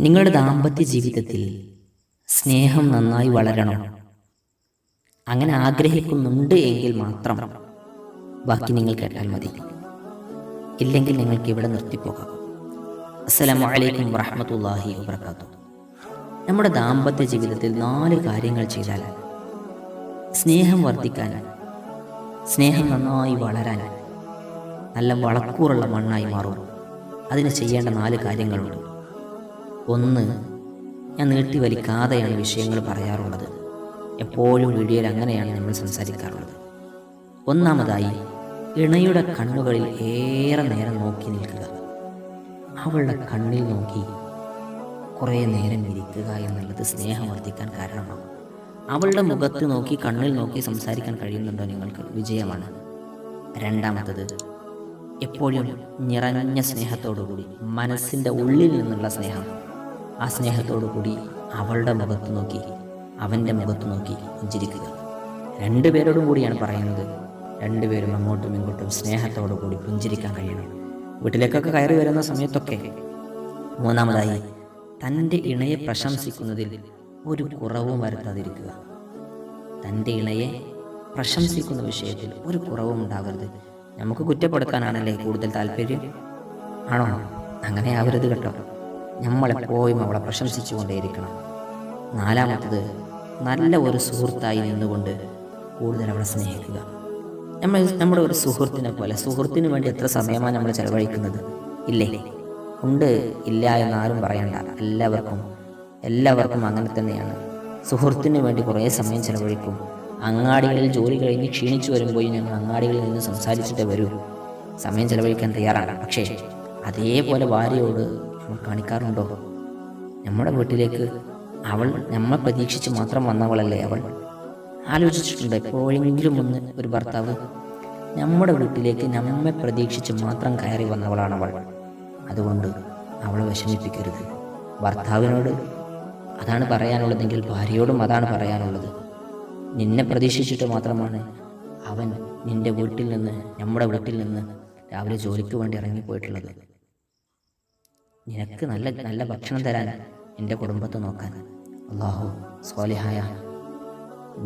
നിങ്ങളുടെ ദാമ്പത്യ ജീവിതത്തിൽ സ്നേഹം നന്നായി വളരണം. അങ്ങനെ ആഗ്രഹിക്കുന്നുണ്ട് എങ്കിൽ മാത്രം ബാക്കി നിങ്ങൾ കേട്ടാൽ മതി. ഇല്ലെങ്കിൽ നിങ്ങൾക്ക് ഇവിടെ നിർത്തിപ്പോകാം. അസ്സലാമു അലൈക്കും വറഹമത്തല്ലാഹി വബർക്കാത്തു നമ്മുടെ ദാമ്പത്യ ജീവിതത്തിൽ നാല് കാര്യങ്ങൾ ചെയ്താൽ സ്നേഹം വർദ്ധിക്കാൻ സ്നേഹം നന്നായി വളരാൻ നല്ല വളക്കൂറുള്ള മണ്ണായി മാറും. അതിന് ചെയ്യേണ്ട നാല് കാര്യങ്ങളുണ്ട്. ഒന്ന് ഞാൻ നീട്ടി വലിക്കാതെയാണ് വിഷയങ്ങൾ പറയാറുള്ളത്. എപ്പോഴും വീഡിയോയിൽ അങ്ങനെയാണ് നമ്മൾ സംസാരിക്കാറുള്ളത്. ഒന്നാമതായി ഇണയുടെ കണ്ണുകളിൽ ഏറെ നേരം നോക്കി നിൽക്കുക. അവളുടെ കണ്ണിൽ നോക്കി കുറേ നേരം ഇരിക്കുക എന്നുള്ളത് സ്നേഹം വർദ്ധിക്കാൻ കാരണമാണ് അവളുടെ മുഖത്ത് നോക്കി കണ്ണിൽ നോക്കി സംസാരിക്കാൻ കഴിയുന്നുണ്ടോ നിങ്ങൾക്ക്? വിജയമാണ്. രണ്ടാമത്തത് എപ്പോഴും നിറഞ്ഞ സ്നേഹത്തോടുകൂടി മനസ്സിന്റെ ഉള്ളിൽ നിന്നുള്ള സ്നേഹം. ആ സ്നേഹത്തോടു കൂടി അവളുടെ മുഖത്ത് നോക്കി അവന്റെ മുഖത്ത് നോക്കി പുഞ്ചിരിക്കുക രണ്ടുപേരോടും കൂടിയാണ് പറയുന്നത്. രണ്ടുപേരും അങ്ങോട്ടും ഇങ്ങോട്ടും സ്നേഹത്തോടു കൂടി പുഞ്ചിരിക്കാൻ കഴിയണം. വീട്ടിലേക്കൊക്കെ കയറി വരുന്ന സമയത്തൊക്കെ മൂന്നാമതായി തന്റെ ഇണയെ പ്രശംസിക്കുന്നതിൽ ഒരു കുറവും വരുത്താതിരിക്കുക. തന്റെ ഇണയെ പ്രശംസിക്കുന്ന വിഷയത്തിൽ ഒരു കുറവും ഉണ്ടാകരുത്. നമുക്ക് കുറ്റപ്പെടുത്താനാണല്ലേ കൂടുതൽ താല്പര്യം? ആണോ? അങ്ങനെ ആവരുത് കേട്ടോ. നമ്മളെപ്പോഴും അവളെ പ്രശംസിച്ചുകൊണ്ടേയിരിക്കണം. നാലാമത്തത് നല്ല ഒരു സുഹൃത്തായി നിന്നുകൊണ്ട് കൂടുതൽ അവളെ സ്നേഹിക്കുക. നമ്മൾ നമ്മുടെ ഒരു സുഹൃത്തിനെ പോലെ സുഹൃത്തിന് വേണ്ടി എത്ര സമയമാണ് നമ്മൾ ചെലവഴിക്കുന്നത്? ഇല്ലേ? ഉണ്ട് ഇല്ല എന്ന് ആരും പറയണ്ട. എല്ലാവർക്കും എല്ലാവർക്കും അങ്ങനെ തന്നെയാണ്. സുഹൃത്തിന് വേണ്ടി കുറേ സമയം ചെലവഴിക്കും. അങ്ങാടികളിൽ ജോലി കഴിഞ്ഞ് ക്ഷീണിച്ചു വരുമ്പോൾ ഞങ്ങൾ അങ്ങാടികളിൽ നിന്ന് സംസാരിച്ചിട്ട് വരൂ. സമയം ചെലവഴിക്കാൻ തയ്യാറാണ്. പക്ഷേ അതേപോലെ ഭാര്യയോട് കാണിക്കാറുണ്ടോ? നമ്മുടെ വീട്ടിലേക്ക് അവൾ നമ്മൾ പ്രതീക്ഷിച്ച് മാത്രം വന്നവളല്ലേ അവൾ? ആലോചിച്ചിട്ടുണ്ട് എപ്പോഴെങ്കിലും ഒന്ന് ഒരു ഭർത്താവ് നമ്മുടെ വീട്ടിലേക്ക് നമ്മെ പ്രതീക്ഷിച്ച് മാത്രം കയറി വന്നവളാണ് അവൾ. അതുകൊണ്ട് അവളെ വിഷമിപ്പിക്കരുത്. ഭർത്താവിനോട് അതാണ് പറയാനുള്ളതെങ്കിൽ ഭാര്യയോടും അതാണ് പറയാനുള്ളത്. നിന്നെ പ്രതീക്ഷിച്ചിട്ട് മാത്രമാണ് അവൻ നിന്റെ വീട്ടിൽ നിന്ന് നമ്മുടെ വീട്ടിൽ നിന്ന് രാവിലെ ജോലിക്ക് വേണ്ടി ഇറങ്ങിപ്പോയിട്ടുള്ളത്. നിനക്ക് നല്ല നല്ല ഭക്ഷണം തരാൻ എന്റെ കുടുംബത്തെ നോക്കാൻ. അള്ളാഹു സ്വാലിഹായ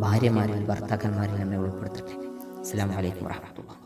ഭാര്യമാരിൽ ഭർത്താക്കന്മാരിൽ നമ്മെ ഉൾപ്പെടുത്തട്ടെ. അസ്സാം വലൈക്കും വാഹമത്തുള്ള